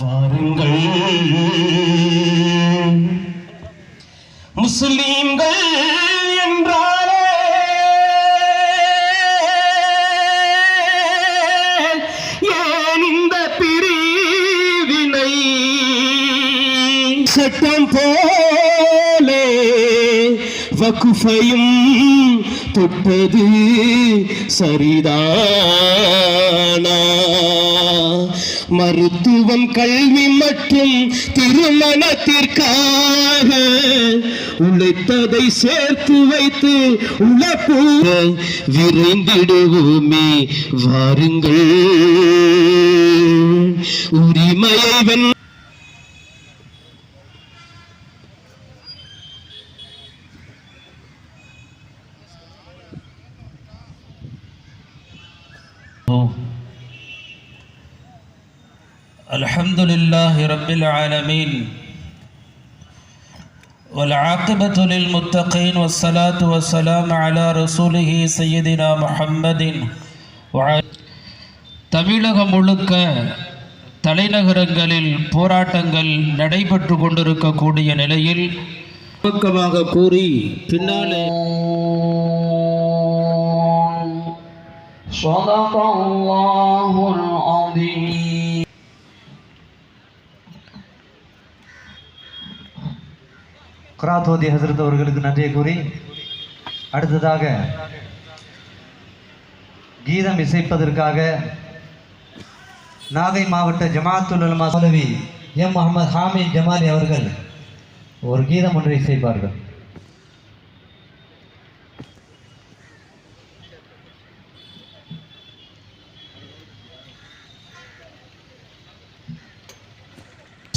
வாருங்கள். முஸ்லீம்கள் என்றாலே ஏன் இந்த பிரிவினை? சட்டம் போலே வகுஃபையும் தொட்டது சரிதானா? மருத்துவம் கல்வி மற்றும் திருமணத்திற்காக உழைத்ததை சேர்த்து வைத்து உழப்பு விரைந்திடுவோமே வாருங்கள். உரிமையை வென் الحمد لله رب العالمين والعاقبة للمتقين والصلاة والسلام على رسوله سيدنا محمد وعلى தமிழகம் முழுக்க தலைநகரங்களில் போராட்டங்கள் நடைபெற்று கொண்டிருக்கக்கூடிய நிலையில் பக்கமாக கூறி பின்னாலே صدق الله العظيم குராத்தோதி ஹசரத் அவர்களுக்கு நன்றியை கூறி அடுத்ததாக கீதம் இசைப்பதற்காக நாகை மாவட்ட ஜமாத்துல் உலமா மௌலவி எம் முகமது ஹாமித் ஜமாலி அவர்கள் ஒரு கீதம் ஒன்றை இசைப்பார்கள்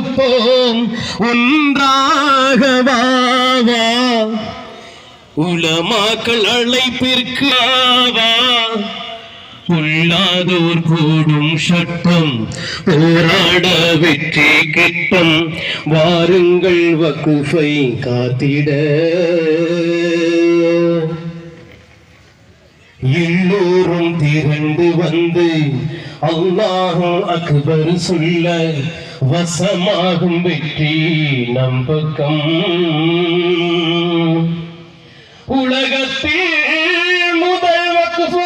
தடுப்போம் ஒன்றாகவா உலமாக்கள் அழைப்பிற்கு ஆவா உள்ளாதோர் கூடும் சட்டம் போராட வெற்றி கிட்டம். வாருங்கள் வகுஃபை காத்திட. எல்லோரும் திரண்டு வந்து அல்லாஹும் அக்பர் சொல்ல வசமாகும் வெற்றி நம்பக்கம். உலகத்தில் முதல் வகுப்பு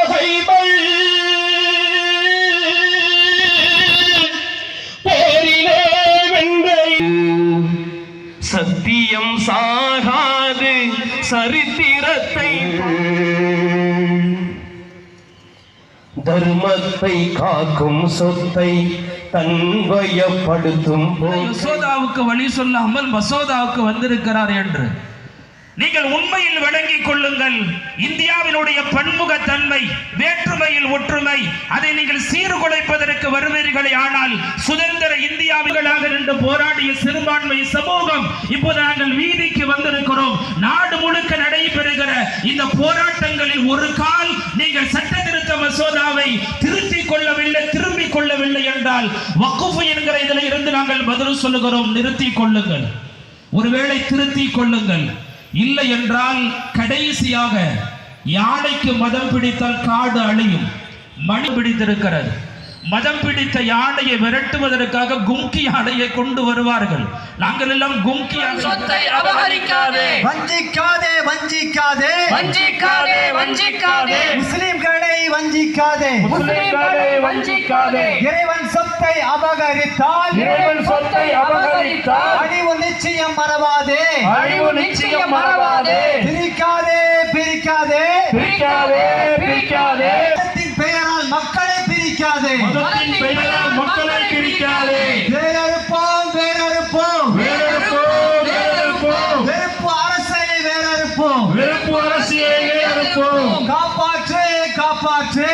போரிலே வென்ற சத்தியம் சாகாது சரித்திரத்தை. தர்மத்தை காக்கும் சொத்தை தன்வயப்படுத்தும் போக்கு மசோதாவுக்கு வழி சொல்லாமல் மசோதாவுக்கு வந்திருக்கிறார் என்று. நீங்கள் உண்மையில் விளங்கிக் கொள்ளுங்கள். இந்தியாவினுடைய பன்முகத்தன்மை வேற்றுமையில் ஒற்றுமை அதை நீங்கள் சீர்குலைப்பதற்கு வருவீர்களே. ஆனால் சுதந்திர இந்தியாவிகளாக நின்று போராடிய சிறுபான்மை சமூகம் இப்போது நாங்கள் வீதிக்கு வந்திருக்கிறோம். நாடு முழுக்க நடைபெறுகிற இந்த போராட்டங்களில் ஒரு கால் நீங்கள் சட்ட திருத்த மசோதாவை திருத்திக் கொள்ளவில்லை திரும்பிக் கொள்ளவில்லை என்றால் வக்குஃபு என்கிற இதில் இருந்து நாங்கள் பதில் சொல்லுகிறோம். நிறுத்திக் கொள்ளுங்கள். ஒருவேளை திருத்திக் கொள்ளுங்கள். இல்லை என்றால் கடைசியாக யானைக்கு மதம் பிடித்தால் காடு அழியும். மணி பிடித்திருக்கிறது. மதம் பிடித்த யானையை விரட்டுவதற்காக கும்கி யானையை கொண்டு வருவார்கள். நாங்கள் எல்லாம் கும்கி யானை சொத்தை அபகரிக்காதே. வஞ்சிக்காதே வஞ்சிக்காதே. வஞ்சிக்காதே வஞ்சிக்காதே. முஸ்லிம்களை வஞ்சிக்காதே. முஸ்லிம்களை வஞ்சிக்காதே. இறைவன் சொத்தை அபகரித்தால் இறைவன் சொத்தை அபகரித்தால் அழிவு நிச்சயம் மறவாதே. அழிவு நிச்சயம் மறவாதே. பிரிக்காதே பிரிக்காதே. பிரிக்காதே. வேறறுப்போம். வெறுப்பு அரசியலை எதிர்ப்போம் காப்பாற்று காப்பாற்று.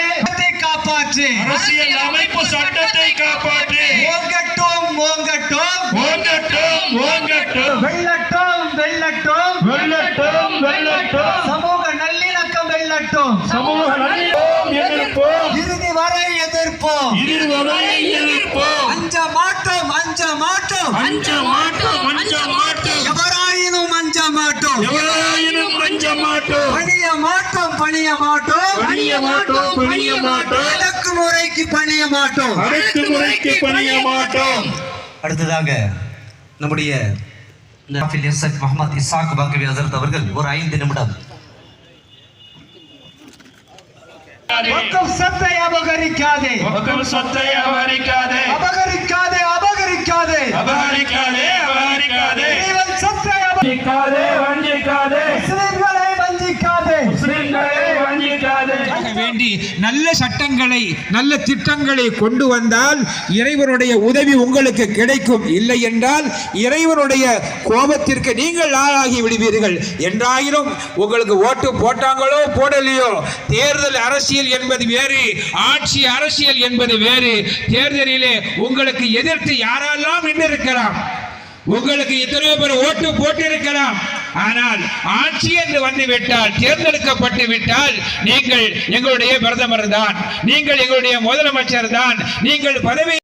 காப்பாற்று. அரசியல் அமைப்பு சட்டத்தை காப்பாற்று. ஓங்கட்டும் ஓங்கட்டும். ஓங்கட்டும் ஓங்கட்டும். வெள்ளட்டும் வெள்ளட்டும் வெள்ளட்டும் வெள்ளட்டும் சமூக நல்லிணக்கம் வெள்ளட்டும் சமூக நல்லிணக்கம் எதிர்ப்போம். இறுதி வரை எதிர்ப்போம். இருவரை எதிர்ப்போம். அஞ்ச மாட்டோம் அஞ்ச மாட்டோம். அஞ்ச மாட்டோம் அஞ்ச மாட்டோம். எவராயினும் அஞ்ச மாட்டோம். எவராயினும் பணிய மாட்டோம் பணிய மாட்டோம் பணிய மாட்டோம் அடக்குமுறைக்கு பணிய மாட்டோம் அடக்குமுறைக்கு பணிய மாட்டோம் அடுத்ததாக நம்முடைய முகமது இசாக் பாக்கவி ஹசரத் அவர்கள் ஒரு ஐந்து நிமிடம். சொத்தை அபகரிக்காதே. மக்கள் சொத்தை அபகரிக்காதே. அபகரிக்காதே அபகரிக்காதே. அபகரிக்காதே அபகரிக்காதே. சொத்தை வஞ்சிக்காதே வேண்டி நல்ல சட்டங்களை நல்ல திட்டங்களை கொண்டு வந்தால் இறைவனுடைய உதவி உங்களுக்கு கிடைக்கும். இல்லை என்றால் இறைவனுடைய கோபத்திற்கு நீங்கள் ஆளாகி விடுவீர்கள். என்றாயினும் உங்களுக்கு ஓட்டு போட்டாங்களோ போடலையோ தேர்தல் அரசியல் என்பது வேறு ஆட்சி அரசியல் என்பது வேறு. தேர்தலிலே உங்களுக்கு எதிர்த்து யாரெல்லாம் நின்றிருக்கலாம்? உங்களுக்கு எத்தனையோ பேர் ஓட்டு போட்டிருக்கலாம். ஆனால் ஆட்சி என்று வந்து விட்டால் தேர்ந்தெடுக்கப்பட்டு விட்டால் நீங்கள் எங்களுடைய பிரதமர் தான். நீங்கள் எங்களுடைய முதலமைச்சர் தான். நீங்கள் பதவி